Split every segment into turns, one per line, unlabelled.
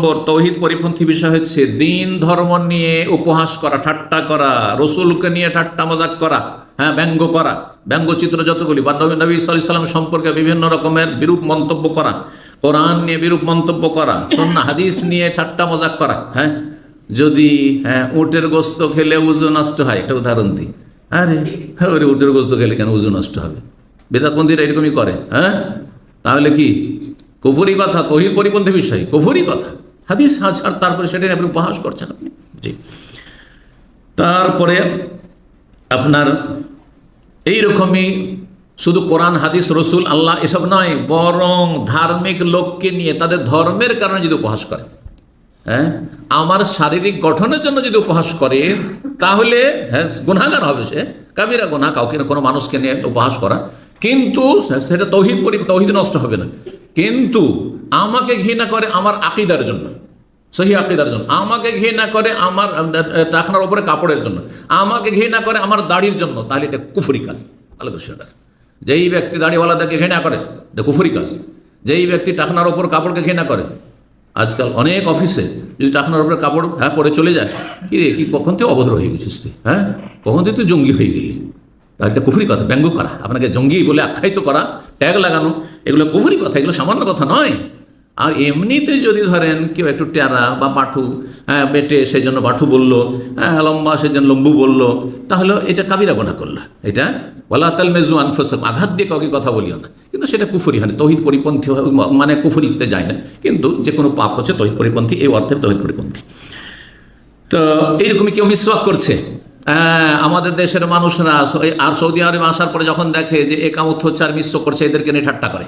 নম্বর তৌহিদ পরিপন্থী বিষয় হচ্ছে দিন, ধর্ম নিয়ে উপহাস করা, ঠাট্টা করা, রসুলকে নিয়ে ঠাট্টা মজাক করা হ্যাঁ ব্যঙ্গ করা ব্যঙ্গচিত্র যতগুলি, বা নবী নবী সাল্লাম সম্পর্কে বিভিন্ন রকমের বিরূপ মন্তব্য করা, কোরআন নিয়ে বিরূপ মন্তব্য করা সন্না হাদিস নিয়ে ঠাট্টা মজাক করা হ্যাঁ যদি হ্যাঁ উটের গোস্ত খেলে উজু নষ্ট হয়, একটা উদাহরণ দিই, আরে হ্যাঁ উটের গোস্ত খেলে কেন উজু নষ্ট হবে? বেদাতপন্থীরা এরকমই করে হ্যাঁ তাহলে কি? কুফুরি কথা তহির পরিপন্থী বিষয়, কুফুরি কথা। হাদিস হাজার তারপরে সেটা আপনি উপহাস করছেন আপনি। জি। তারপরে আপনার এইরকমই শুধু কোরআন, হাদিস, রসুল, আল্লাহ এসব নয়, বরং ধার্মিক লোককে নিয়ে, তাদের ধর্মের কারণে যদি উপহাস করে হ্যাঁ আমার শারীরিক গঠনের জন্য যদি উপহাস করে, তাহলে হ্যাঁ গুণাগার হবে সে। কাবিরা গুণা কাউকে কোনো মানুষকে নিয়ে উপহাস করা। কিন্তু, সেটা তৌহিদ পরি তৌহিদ নষ্ট হবে না। কিন্তু আমাকে ঘৃণা করে আমার আকিদার জন্য, সহি আকিদার জন্য। আমাকে ঘৃণা করে আমার টাকার উপরে কাপড়ের জন্য। আমাকে ঘৃণা করে আমার দাড়ির জন্য। তাহলে এটা কুফুরি কাজ। তাহলে তো সেটা। যেই ব্যক্তি দাড়িওয়ালাদেরকে ঘৃণা করে, এটা কুফুরি কাজ। যেই ব্যক্তি টাকনার ওপর কাপড়কে ঘৃণা করে। আজকাল অনেক অফিসে যদি টাকনার উপরে কাপড় হ্যাঁ পরে চলে যায় কি রে কি, কখন থেকে অভদ্র হয়ে গেছিস তুই হ্যাঁ? কখন থেকে তুই জঙ্গি হয়ে গেলি? একটা কুফুরি কথা, ব্যঙ্গ করা। আপনাকে জঙ্গি বলে আখ্যায়িত করা, ট্যাগ লাগানো, এগুলো কুফুরি কথা, এগুলো সামান্য কথা নয়। আর এমনিতে যদি ধরেন কেউ একটু টেরা বা পাঠু হ্যাঁ বেটে সেই জন্য বাঠু বলল হ্যাঁ লম্বা সেই জন্য লম্বু বলল, তাহলে এটা কাবিরা গোনা করল। এটা ওলা তাল মেজু আনফসম আঘাত দিয়ে কাউকে কথা বলিও না। কিন্তু সেটা কুফুরি হয় তহিদ পরিপন্থী মানে কুফুরিতে যায় না। কিন্তু যে কোনো পাপ হচ্ছে তহিদ পরিপন্থী, এই অর্থে তহিদ পরিপন্থী। তো এইরকমই কেউ মিসওয়াক করছে। আমাদের দেশের মানুষরা আর সৌদি আরবে আসার পরে যখন দেখে যে একামত হচ্ছে আর মিশ্র করছে, এদেরকে নিয়ে ঠাট্টা করে।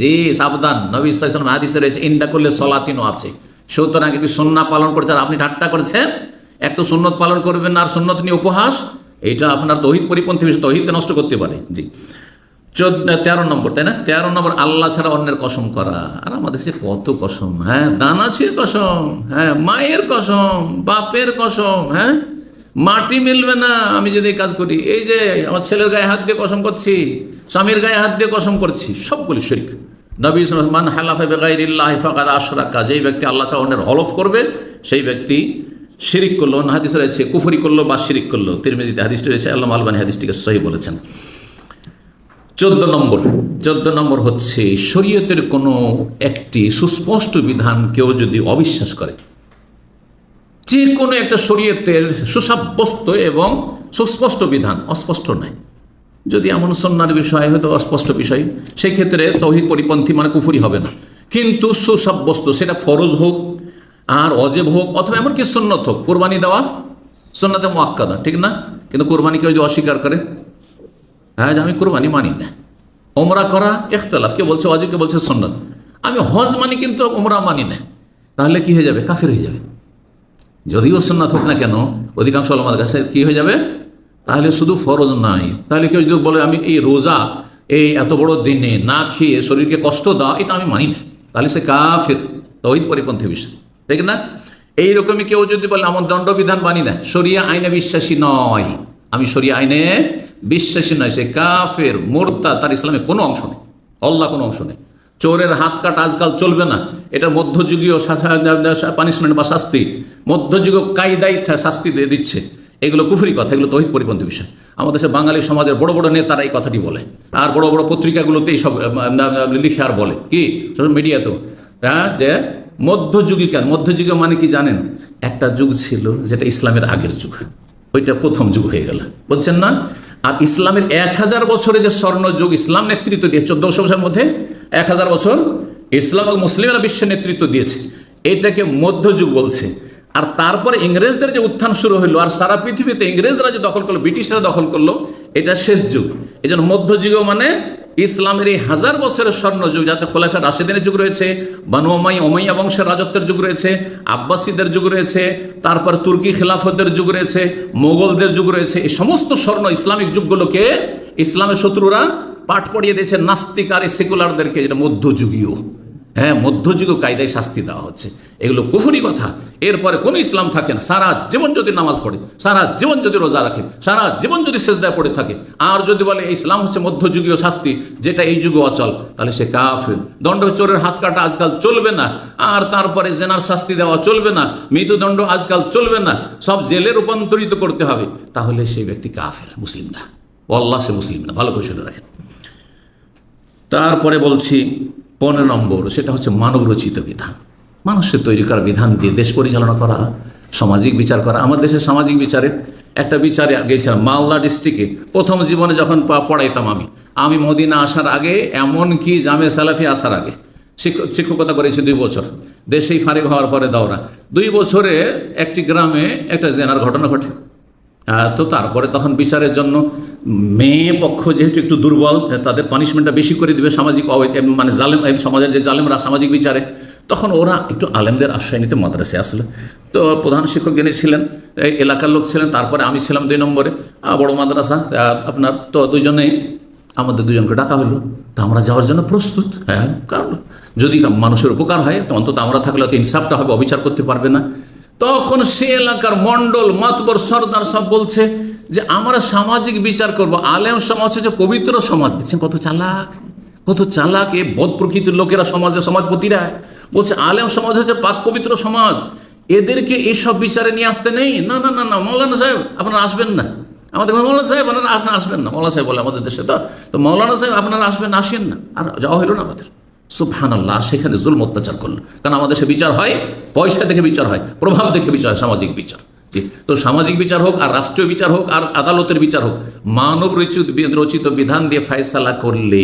জি, সাবধান। নবী ইসলাম হাদিসে রয়েছে, ইন্দা করলে সলাতিনও আছে। সুতরাং যদি সন্না পালন করছে আর আপনি ঠাট্টা করছেন, এক তো সুন্নত পালন করবেন আর সুন্নত নিয়ে উপহাস, এইটা আপনার তহিদ পরিপন্থী তহিদকে নষ্ট করতে পারে। জি। চোদ্দ তেরো নম্বর, তাই না? তেরো নম্বর, আল্লাহ ছাড়া অন্যের কসম করা। আর আমাদের সে কত কসম হ্যাঁ? দানা ছুঁয়ে কসম হ্যাঁ? মায়ের কসম, বাপের কসম হ্যাঁ? মাটি মিলবে না, আমি যদি এই কাজ করি। এই যে আমার ছেলের গায়ে হাত দিয়ে কসম করছি, স্বামীর গায়ে হাত দিয়ে কসম করছি, সবগুলি শরিক। নবী মান হালাফে বেগাইরিল্লাহ ফাকাদ আশরাকা যেই ব্যক্তি আল্লাহ অন্যের হলফ করবে, সেই ব্যক্তি শিরিক করল। অন্য হাদিস রয়েছে, কুফরি করল বা শিরিক করল। তিরমিজিতে হাদিসটি রয়েছে আল্লাহ আলবানী হাদিসটিকে সহি বলেছেন। চোদ্দ নম্বর চোদ্দ নম্বর হচ্ছে, শরীয়তের কোনো একটি সুস্পষ্ট বিধান কেউ যদি অবিশ্বাস করে যে কোনো একটা শরীয়তের সুসাব্যস্ত এবং সুস্পষ্ট বিধান অস্পষ্ট নয় যদি এমন সন্ন্যার বিষয় হয়তো অস্পষ্ট বিষয়। সেই ক্ষেত্রে তৌহিদ পরিপন্থী মানে কুফুরি হবে না। কিন্তু সুসাব্যস্ত সেটা ফরজ হোক আর অজেব হোক অথবা এমনকি সন্ন্যত হোক। কোরবানি দেওয়া সন্ন্যতে মোয়াক্কাদা, ঠিক না? কিন্তু কোরবানি কেউ যদি অস্বীকার করে হ্যাঁ আমি কোরবানি মানি না। ওমরা করা এখতলাফ কে বলছে অজেব, কে বলছে সন্ন্যত আমি হজ মানি কিন্তু ওমরা মানি না। তাহলে কি হয়ে যাবে? কাফের হয়ে যাবে। যদিও সন্ন্যত হোক না কেন, অধিকাংশ আলমার কাছে কি হয়ে যাবে? তাহলে শুধু ফরজ নাই। তাহলে কেউ যদি বলে, আমি এই রোজা, এই এত বড় দিনে না খেয়ে শরীরকে কষ্ট দেওয়া এটা আমি মানি না। তাহলে সে কাফের, তহিদ পরিপন্থী বিষয়। ঠিক না? এইরকমই কেউ যদি বলে, আমার দণ্ডবিধান মানি না। সরিয়া আইনে বিশ্বাসী নয়। আমি সরিয়া আইনে বিশ্বাসী নয়, সে কাফের মোর্তা তার ইসলামে কোনো অংশ নেই। আল্লাহ কোনো অংশ নেই। চোরের হাত কাটা আজকাল চলবে না। এটা মধ্যযুগীয় পানিশমেন্ট বা শাস্তি। মধ্যযুগীয় কায়দাই শাস্তি দিচ্ছে। এগুলো কুফুরি কথা, এগুলো তহিত পরিপন্থী বিষয়। আমাদের দেশে বাঙালি সমাজের বড় বড় নেতারা এই কথাটি বলে। আর বড় বড় পত্রিকাগুলোতেই সব লিখে আর বলে। কি? সোশ্যাল মিডিয়াতেও হ্যাঁ যে মধ্যযুগী কেন? মধ্যযুগে মানে কি জানেন? একটা যুগ ছিল যেটা ইসলামের আগের যুগ। ওইটা প্রথম যুগ হয়ে গেল। বুঝছেন না? আর ইসলামের এক হাজার বছরে যে স্বর্ণ যুগ ইসলাম নেতৃত্ব দিয়ে চোদ্দশো বছরের মধ্যে এক হাজার বছর ইসলাম এবং মুসলিমরা বিশ্বের নেতৃত্ব দিয়েছে। এটাকে মধ্যযুগ বলছে। আর তারপরে ইংরেজদের যে উত্থান শুরু হলো আর সারা পৃথিবীতে ইংরেজরা যে দখল করল, ব্রিটিশরা দখল করল, এটা শেষ যুগ। এই জন্য মধ্যযুগ মানে ইসলামের এই হাজার বছরের স্বর্ণ যুগ, যাতে খোলাফা রাশেদিনের যুগ রয়েছে, বানু ওমাই ওমাইয়া বংশের রাজত্বের যুগ রয়েছে, আব্বাসীদের যুগ রয়েছে, তারপর তুর্কি খেলাফতের যুগ রয়েছে, মোগলদের যুগ রয়েছে, এই সমস্ত স্বর্ণ ইসলামিক যুগগুলোকে ইসলামের শত্রুরা পাঠ পড়িয়ে দিয়েছে, নাস্তিক আর সেকুলারদেরকে, যেটা মধ্যযুগীয়। হ্যাঁ মধ্যযুগ কায়দায় শাস্তি দেওয়া হচ্ছে। এগুলো কুফুরি কথা। এরপরে কোনো ইসলাম থাকে না। সারা জীবন যদি নামাজ পড়ে, সারা জীবন যদি রোজা রাখে, সারা জীবন যদি সেজদায় পড়ে থাকে, আর যদি বলে ইসলাম হচ্ছে মধ্যযুগীয় শাস্তি, যেটা এই যুগে অচল, তাহলে সে কাফের। দণ্ড চোরের হাত কাটা আজকাল চলবে না। আর তারপরে জেনার শাস্তি দেওয়া চলবে না। মৃত্যুদণ্ড আজকাল চলবে না। সব জেলে রূপান্তরিত করতে হবে। তাহলে সেই ব্যক্তি কাফের, মুসলিম না। ও আল্লাহ সে মুসলিম না। ভালো করে শুনে রাখেন। তারপরে বলছি পনেরো নম্বর, সেটা হচ্ছে মানব রচিত বিধান। মানুষের তৈরি করা বিধান দিয়ে দেশ পরিচালনা করা, সামাজিক বিচার করা। আমার দেশের সামাজিক বিচারে একটা বিচারে গিয়েছিলাম মালদা ডিস্ট্রিক্টে। প্রথম জীবনে যখন পড়াইতাম আমি আমি মদিনা আসার আগে, এমনকি জামে সালাফি আসার আগে শিক্ষক শিক্ষকতা করেছি দুই বছর। দেশেই ফারিক হওয়ার পরে দাওরা। দুই বছরে একটি গ্রামে একটা জেনার ঘটনা ঘটে। তো তারপরে তখন বিচারের জন্য মেয়ে পক্ষ যেহেতু একটু দুর্বল তাদের পানিশমেন্টটা বেশি করে দিবে সামাজিক মানে জালেম সমাজের যে জালেমরা সামাজিক বিচারে, তখন ওরা একটু আলেমদের আশ্রয় নিতে মাদ্রাসে আসলো। তো প্রধান শিক্ষক যিনি ছিলেন এলাকার লোক ছিলেন, তারপরে আমি ছিলাম দুই নম্বরে বড় মাদ্রাসা আপনার তো দুজনে আমাদের দুজনকে ডাকা হলো। তা আমরা যাওয়ার জন্য প্রস্তুত হ্যাঁ কারণ যদি মানুষের উপকার হয় অন্তত আমরা থাকলে তো ইনসাফটা হবে, অবিচার করতে পারবে না। তখন সে এলাকার মণ্ডল, মাতবর সর্দার সব বলছে যে, আমরা সামাজিক বিচার করব। আলেম সমাজ হচ্ছে পবিত্র সমাজ। দেখছেন কত চালাক কত চালাক এ বদ প্রকৃতির লোকেরা সমাজে, সমাজপতিরা। বলছে, আলেম সমাজ হচ্ছে পাক পবিত্র সমাজ। এদেরকে এইসব বিচারে নিয়ে আসতে নেই? না না না না, মৌলানা সাহেব, আপনারা আসবেন না। আমাদের মৌলানা সাহেব, আপনারা আপনারা আসবেন না। মৌলানা সাহেব বলে, আমাদের দেশে তো তো মৌলানা সাহেব, আপনারা আসবেন, আসেন না। আর যাওয়া হলো না আমাদের। সুবহান আল্লাহ সেখানে জুলম অত্যাচার করল। কারণ আমাদের সে বিচার হয়, পয়সা দেখে বিচার হয়, প্রভাব দেখে বিচার হয়, সামাজিক বিচার। তো সামাজিক বিচার হোক, আর রাষ্ট্রীয় বিচার হোক, আর আদালতের বিচার হোক, মানব রচিত রচিত বিধান দিয়ে ফায়সালা করলে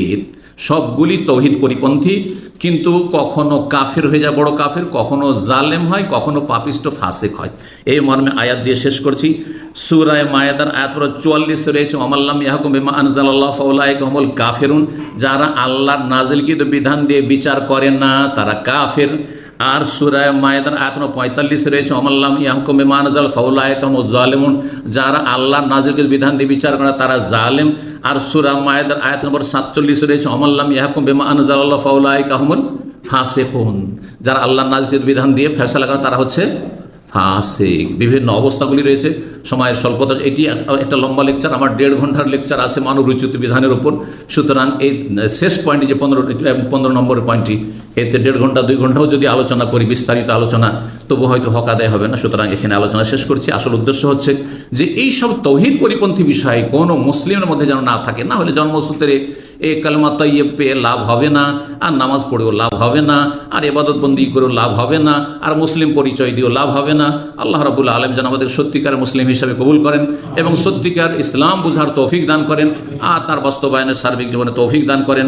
সবগুলি তৌহিদ পরিপন্থী। কিন্তু কখনো কাফের হয়ে যায় বড় কাফের, কখনো জালেম হয়, কখনো পাপিষ্ট ফাসেক হয়। এই মর্মে আয়াত দিয়ে শেষ করছি। সুরায় মায়াদার আয়াত পুরো চুয়াল্লিশ রয়েছে। অমাল্লাম ইয়াহকুম বিমা কাফেরুন। যারা আল্লাহর নাজিলকৃত বিধান দিয়ে বিচার করে না, তারা কাফের। আর সুরায় মায়েদার আয়তন পঁয়তাল্লিশ রয়েছে অমাল্লাম ইয়াহকুমে মানজাল ফাউলায়কম ও জালেমুন যারা আল্লাহ নাজিরকে বিধান দিয়ে বিচার করে, তারা জালেম। আর সুরা মায়েদার আয়ত নম্বর সাতচল্লিশ রয়েছে অমাল্লাম ইয়াহকুম বিমা আনজালাল্লাহ ফাউলায়ক আহমুল ফাসেকুন। যারা আল্লাহ নাজিরকে বিধান দিয়ে ফেসলা করে, তারা হচ্ছে ফাঁসেক। বিভিন্ন অবস্থাগুলি রয়েছে। সময়ের স্বল্পতা, এটি একটা লম্বা লেকচার আমার দেড় ঘণ্টার লেকচার আছে মানব রচিত বিধানের উপর। সুতরাং এই, শেষ পয়েন্টটি যে পনেরো পনেরো নম্বরের পয়েন্টটি এতে দেড় ঘণ্টা, দুই ঘন্টাও যদি আলোচনা করি, বিস্তারিত আলোচনা, তবু হয়তো হক আদায় হবে না। সুতরাং এখানে আলোচনা শেষ করছি। আসল উদ্দেশ্য হচ্ছে যে এই সব তৌহিদ পরিপন্থী বিষয়ে কোনো মুসলিমের মধ্যে যেন না থাকে, না হলে জন্মসূত্রে এ কালমা তৈয়ব পেয়ে লাভ হবে না, আর নামাজ পড়েও লাভ হবে না, আর এবাদতবন্দি করেও লাভ হবে না, আর মুসলিম পরিচয় দিয়েও লাভ হবে না। আল্লাহ রাবুল আলম যেন আমাদের সত্যিকার মুসলিম হিসাবে কবুল করেন এবং সত্যিকার ইসলাম বুঝার তৌফিক দান করেন আর তার বাস্তবায়নের সার্বিক জীবনে তৌফিক দান করেন।